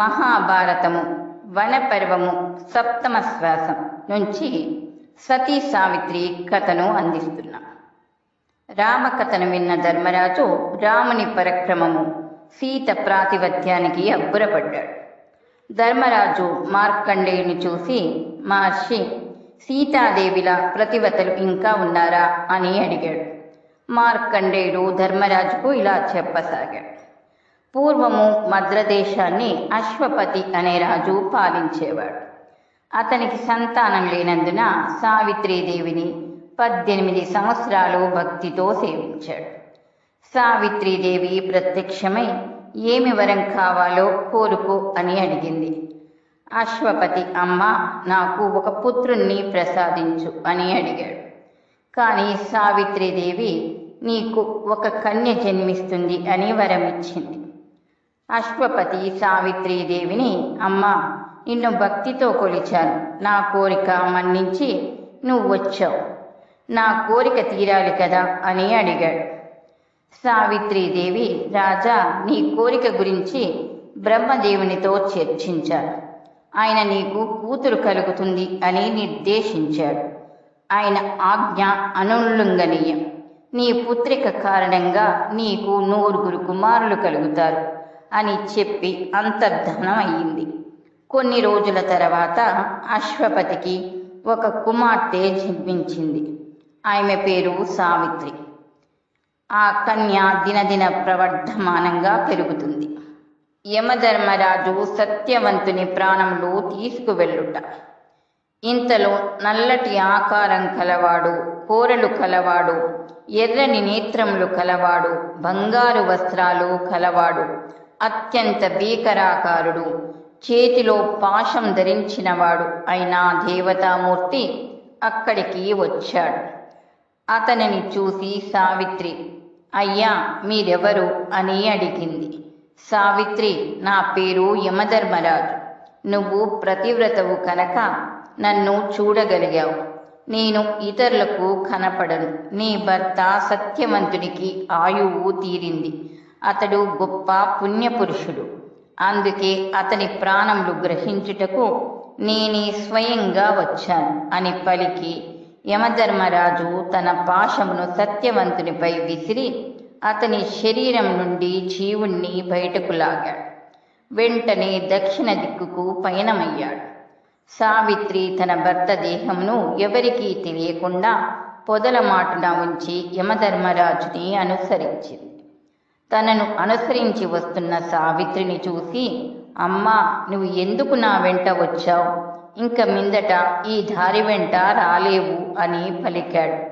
మహాభారతము వనపర్వము సప్తమ శ్వాసం నుంచి సతీ సావిత్రి కథను అందిస్తున్నాం. రామకథను విన్న ధర్మరాజు రాముని పరక్రమము సీత ప్రాతిపత్యానికి అబ్బురపడ్డాడు. ధర్మరాజు మార్కండేయుని చూసి మహర్షి సీతాదేవిలా ప్రతివతలు ఇంకా ఉన్నారా? అని అడిగాడు. మార్కండేయుడు ధర్మరాజుకు ఇలా చెప్పసాగాడు. పూర్వము మద్రదేశాన్ని అశ్వపతి అనే రాజు పాలించేవాడు. అతనికి సంతానం లేనందున సావిత్రీదేవిని పద్దెనిమిది సంవత్సరాలు భక్తితో సేవించాడు. సావిత్రీదేవి ప్రత్యక్షమై ఏమి వరం కావాలో కోరుకో అని అడిగింది. అశ్వపతి అమ్మ నాకు ఒక పుత్రుణ్ణి ప్రసాదించు అని అడిగాడు. కానీ సావిత్రీదేవి నీకు ఒక కన్య జన్మిస్తుంది అని వరమిచ్చింది. అశ్వపతి సావిత్రీదేవిని అమ్మ నిన్ను భక్తితో కొలిచాను. నా కోరిక మన్నించి నువ్వు వచ్చావు. నా కోరిక తీరాలి కదా అని అడిగాడు. సావిత్రీదేవి రాజా నీ కోరిక గురించి బ్రహ్మదేవునితో చర్చించాడు ఆయన నీకు కూతురు కలుగుతుంది అని నిర్దేశించాడు. ఆయన ఆజ్ఞ అనుల్లంఘనీయం. నీ పుత్రిక కారణంగా నీకు నూరుగురు కుమారులు కలుగుతారు. అని చెప్పి అంతర్ధనం అయ్యింది కొన్ని రోజుల తర్వాత అశ్వపతికి ఒక కుమార్తె జన్మించింది. ఆమె పేరు సావిత్రి. ఆ కన్య దినదిన ప్రవర్ధమానంగా పెరుగుతుంది. యమధర్మరాజు సత్యవంతుని ప్రాణంలో తీసుకువెళ్ళుట. ఇంతలో నల్లటి ఆకారం కలవాడు కోరలు కలవాడు ఎర్రని నేత్రములు కలవాడు బంగారు వస్త్రాలు కలవాడు అత్యంత భీకరాకారుడు. చేతిలో పాశం ధరించినవాడు అయిన దేవతామూర్తి అక్కడికి వచ్చాడు. అతనిని చూసి సావిత్రి అయ్యా మీరెవరు? అని అడిగింది. సావిత్రి నా పేరు యమధర్మరాజు. నువ్వు ప్రతివ్రతవు కనుక నన్ను చూడగలిగావు. నేను ఇతరులకు కనపడను. నీ భర్త సత్యవంతునికి ఆయువు తీరింది. అతడు గొప్ప పుణ్యపురుషుడు. అందుకే అతని ప్రాణములు గ్రహించుటకు నేనే స్వయంగా వచ్చాను అని పలికి యమధర్మరాజు తన పాశమును సత్యవంతునిపై విసిరి అతని శరీరం నుండి జీవుణ్ణి బయటకు లాగాడు. వెంటనే దక్షిణ దిక్కుకు పయనమయ్యాడు. సావిత్రి తన భర్త దేహమును ఎవరికీ తెలియకుండా పొదల మాటున ఉంచి యమధర్మరాజుని అనుసరించింది. తనను అనుసరించి వస్తున్న సావిత్రిని చూసి అమ్మా నువ్వు ఎందుకు నా వెంట వచ్చావు? ఇంక మిందట ఈ దారి వెంట రాలేవు అని పలికాడు.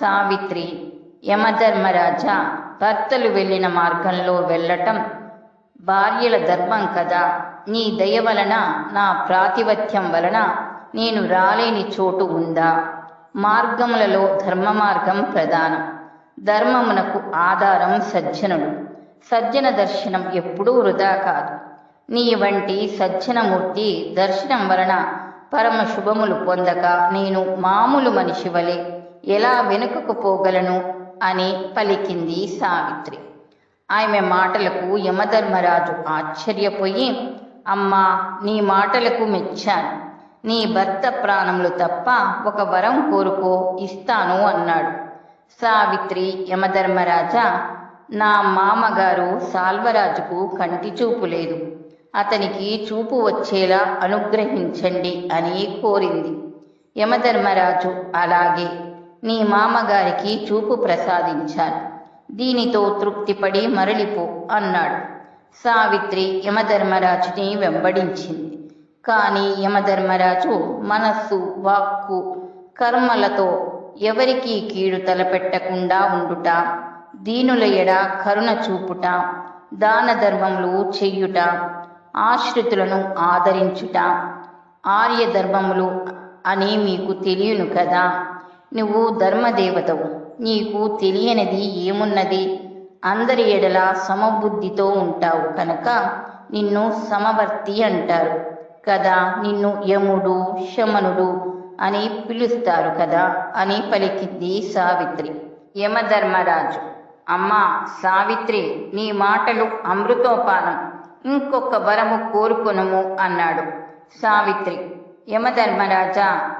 సావిత్రి యమధర్మరాజా భర్తలు వెళ్ళిన మార్గంలో వెళ్ళటం భార్యల ధర్మం కదా. నీ దయ వలన నా ప్రాతిపత్యం వలన నేను రాలేని చోటు ఉందా? మార్గములలో ధర్మ మార్గం ప్రధానం. ధర్మమునకు ఆధారం సజ్జనుడు. సజ్జన దర్శనం ఎప్పుడూ వృధా కాదు. నీ వంటి సజ్జనమూర్తి దర్శనం వలన పరమ శుభములు పొందక నేను మామూలు మనిషి వలె ఎలా వెనుకకు పోగలను అని పలికింది సావిత్రి. ఆమె మాటలకు యమధర్మరాజు ఆశ్చర్యపోయి అమ్మా నీ మాటలకు మెచ్చాను. నీ భర్త ప్రాణములు తప్ప ఒక వరం కోరుకో ఇస్తాను అన్నాడు. సావిత్రి యమధర్మరాజా నా మామగారు సాల్వరాజుకు కంటి చూపు లేదు. అతనికి చూపు వచ్చేలా అనుగ్రహించండి అని కోరింది. యమధర్మరాజు అలాగే నీ మామగారికి చూపు ప్రసాదించాలి. దీనితో తృప్తిపడి మరలిపో అన్నాడు. సావిత్రి యమధర్మరాజుని వెంబడించింది. కానీ యమధర్మరాజు మనస్సు వాక్కు కర్మలతో ఎవరికి కీడు తలపెట్టకుండా ఉండుట దీనుల ఎడ కరుణ చూపుట దాన ధర్మములు చెయ్యుట ఆశ్రితులను ఆదరించుట. ఆర్య ధర్మములు అని మీకు తెలియను కదా? నువ్వు ధర్మదేవతవు నీకు తెలియనిది ఏమున్నది? అందరి ఎడల సమబుద్ధితో ఉంటావు కనుక నిన్ను సమవర్తి అంటారు. కదా? నిన్ను యముడు శమనుడు అని పిలుస్తారు కదా అని పలికింది సావిత్రి. యమధర్మరాజు అమ్మా సావిత్రి నీ మాటలు అమృతోపానం ఇంకొక వరము కోరుకునము అన్నాడు సావిత్రి. యమధర్మరాజా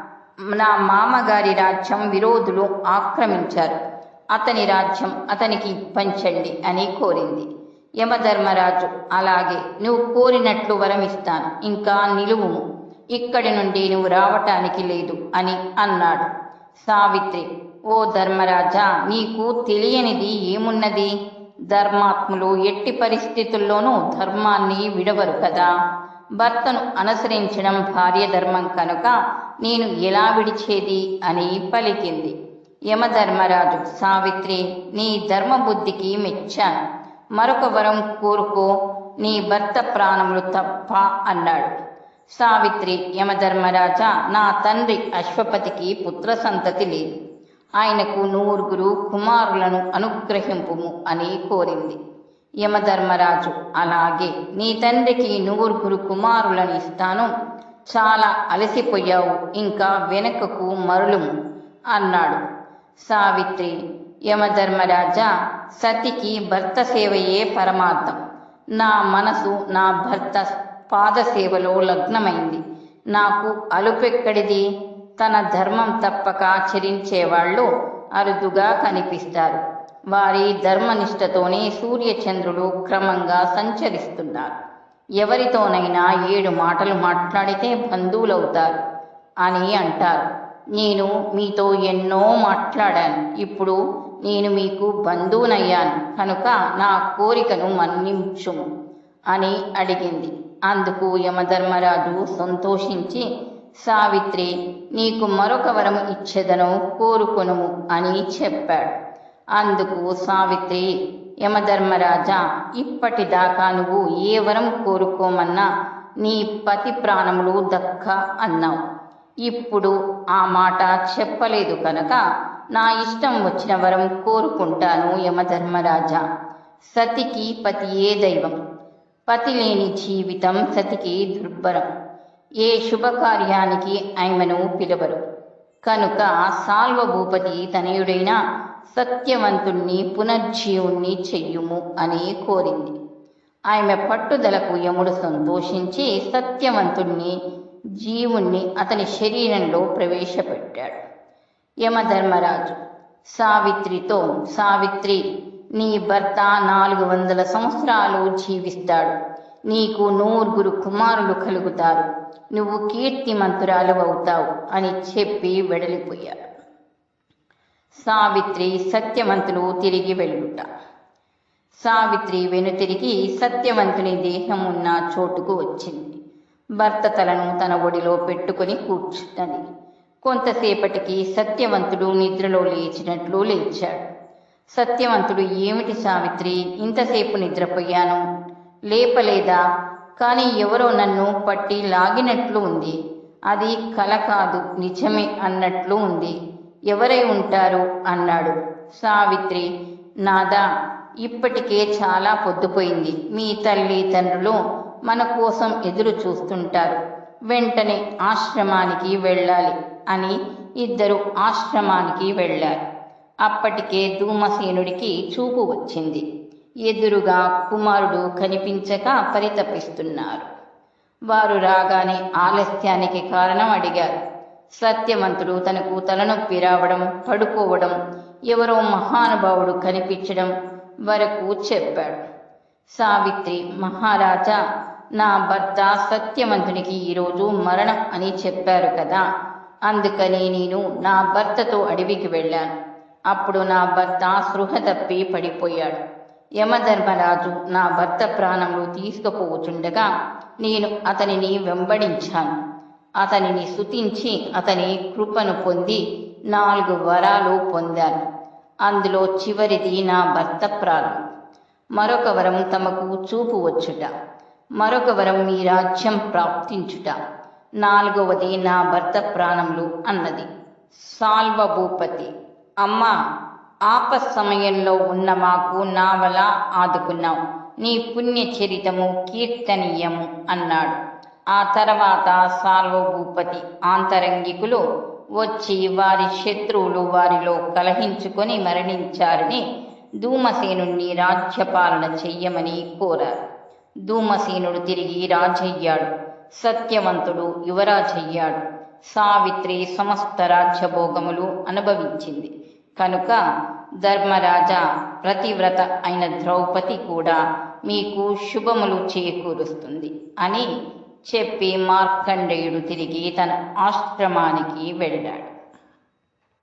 నా మామగారి రాజ్యం విరోధులు ఆక్రమించారు. అతని రాజ్యం అతనికి పంచండి అని కోరింది. యమధర్మరాజు అలాగే నువ్వు కోరినట్లు వరమిస్తాను ఇంకా నిలువుము. ఇక్కడి నుండి నువ్వు రావటానికి లేదు అని అన్నాడు. సావిత్రి ఓ ధర్మరాజా నీకు తెలియనిది ఏమున్నది? ధర్మాత్ములు ఎట్టి పరిస్థితుల్లోనూ ధర్మాన్ని విడవరు కదా. భర్తను అనుసరించడం భార్య ధర్మం కనుక నేను ఎలా విడిచేది? అని పలికింది. యమధర్మరాజు సావిత్రి నీ ధర్మబుద్ధికి మెచ్చాను. మరొక వరం కోరుకో నీ భర్త ప్రాణములు తప్ప అన్నాడు. సావిత్రి యమధర్మరాజా నా తండ్రి అశ్వపతికి పుత్ర సంతతి లేదు. ఆయనకు నూరుగురు కుమారులను అనుగ్రహింపుము అని కోరింది. యమధర్మరాజు అలాగే నీ తండ్రికి నూరుగురు కుమారులను ఇస్తాను. చాలా అలసిపోయావు ఇంకా వెనుకకు మరులుము అన్నాడు. సావిత్రి యమధర్మరాజా సతికి భర్త సేవయే పరమార్థం. నా మనసు నా భర్త పాదసేవలో లగ్నమైంది. నాకు అలుపెక్కడిది. తన ధర్మం తప్పక ఆచరించేవాళ్ళు అరుదుగా కనిపిస్తారు. వారి ధర్మనిష్టతోనే సూర్యచంద్రులు క్రమంగా సంచరిస్తున్నారు. ఎవరితోనైనా ఏడు మాటలు మాట్లాడితే బంధువులవుతారు అని అంటారు. నేను మీతో ఎన్నో మాట్లాడాను. ఇప్పుడు నేను మీకు బంధువునయ్యాను. కనుక నా కోరికను మన్నించుము అని అడిగింది. అందుకు యమధర్మరాజు సంతోషించి సావిత్రి నీకు మరొక వరము ఇచ్చేదను కోరుకొనుము అని చెప్పాడు. అందుకు సావిత్రి యమధర్మరాజా ఇప్పటిదాకా నువ్వు ఏ వరం కోరుకోమన్నా నీ పతి ప్రాణములు దక్క అన్నావు. ఇప్పుడు ఆ మాట చెప్పలేదు కనుక నా ఇష్టం వచ్చిన వరం కోరుకుంటాను యమధర్మరాజా. సతికి పతియే దైవం? పతి లేని జీవితం సతికి దుర్భరం. ఏ శుభకార్యానికి ఆమెను పిలవరు. కనుక సాల్వభూపతి తనయుడైన సత్యవంతుణ్ణి పునర్జీవుణ్ణి చెయ్యుము అని కోరింది. ఆమె పట్టుదలకు యముడు సంతోషించి సత్యవంతుణ్ణి జీవుణ్ణి అతని శరీరంలో ప్రవేశపెట్టాడు. యమధర్మరాజు సావిత్రితో సావిత్రి నీ భర్త నాలుగు వందల సంవత్సరాలు జీవిస్తాడు. నీకు నూరుగురు కుమారులు కలుగుతారు. నువ్వు కీర్తిమంతురాలు అవుతావు అని చెప్పి వెడలిపోయాడు. సావిత్రి సత్యవంతులు తిరిగి వెళ్ళుట. సావిత్రి వెనుతిరిగి సత్యవంతుని దేహం ఉన్న చోటుకు వచ్చింది. భర్త తలను తన ఒడిలో పెట్టుకుని కూర్చున్నది. కొంతసేపటికి సత్యవంతుడు నిద్రలో లేచినట్లు లేచాడు. సత్యవంతుడు ఏమిటి సావిత్రి? ఇంతసేపు నిద్రపోయాను. లేపలేదా? కానీ ఎవరో నన్ను పట్టి లాగినట్లు ఉంది. అది కల కాదు నిజమే అన్నట్లు ఉంది. ఎవరై ఉంటారు? అన్నాడు. సావిత్రి నాదా ఇప్పటికే చాలా పొద్దుపోయింది. మీ తల్లి తండ్రులు మన కోసం ఎదురు చూస్తుంటారు. వెంటనే ఆశ్రమానికి వెళ్ళాలి అని ఇద్దరు ఆశ్రమానికి వెళ్ళారు. అప్పటికే ధూమసేనుడికి చూపు వచ్చింది. ఎదురుగా కుమారుడు కనిపించక పరితపిస్తున్నారు. వారు రాగానే ఆలస్యానికి కారణం అడిగారు. సత్యవంతుడు తనకు తలనొప్పి రావడం పడుకోవడం ఎవరో మహానుభావుడు కనిపించడం వరకు చెప్పాడు. సావిత్రి మహారాజా నా భర్త సత్యవంతునికి ఈరోజు మరణం అని చెప్పారు కదా. అందుకని నేను నా భర్తతో అడవికి వెళ్ళాను. అప్పుడు నా భర్త స్పృహ తప్పి పడిపోయాడు. యమధర్మరాజు నా భర్త ప్రాణములు తీసుకుపోచుండగా నేను అతనిని వెంబడించాను. అతనిని స్తుతించి అతని కృపను పొంది నాలుగు వరాలు పొందాను. అందులో చివరిది నా భర్త ప్రాణం. మరొక వరం తమకు చూపు వచ్చుట. మరొక వరం మీ రాజ్యం ప్రాప్తించుట. నాలుగవది నా భర్త ప్రాణములు అన్నది. సాల్వభూపతి. అమ్మా ఆప సమయంలో ఉన్న మాకు నావలా ఆదుకున్నావు. నీ పుణ్యచరితము కీర్తనీయము అన్నాడు. ఆ తర్వాత సార్వభూపతి ఆంతరంగికులు వచ్చి వారి శత్రువులు వారిలో కలహించుకొని మరణించారని ధూమసేనుణ్ణి రాజ్యపాలన చెయ్యమని కోరారు. ధూమసేనుడు తిరిగి రాజయ్యాడు. సత్యవంతుడు యువరాజయ్యాడు. సావిత్రి సమస్త రాజ్యభోగములు అనుభవించింది. కనుక ధర్మరాజ ప్రతివ్రత అయిన ద్రౌపది కూడా మీకు శుభములు చేకూరుస్తుంది అని చెప్పి మార్కండేయుడు తిరిగి తన ఆశ్రమానికి వెళ్ళాడు.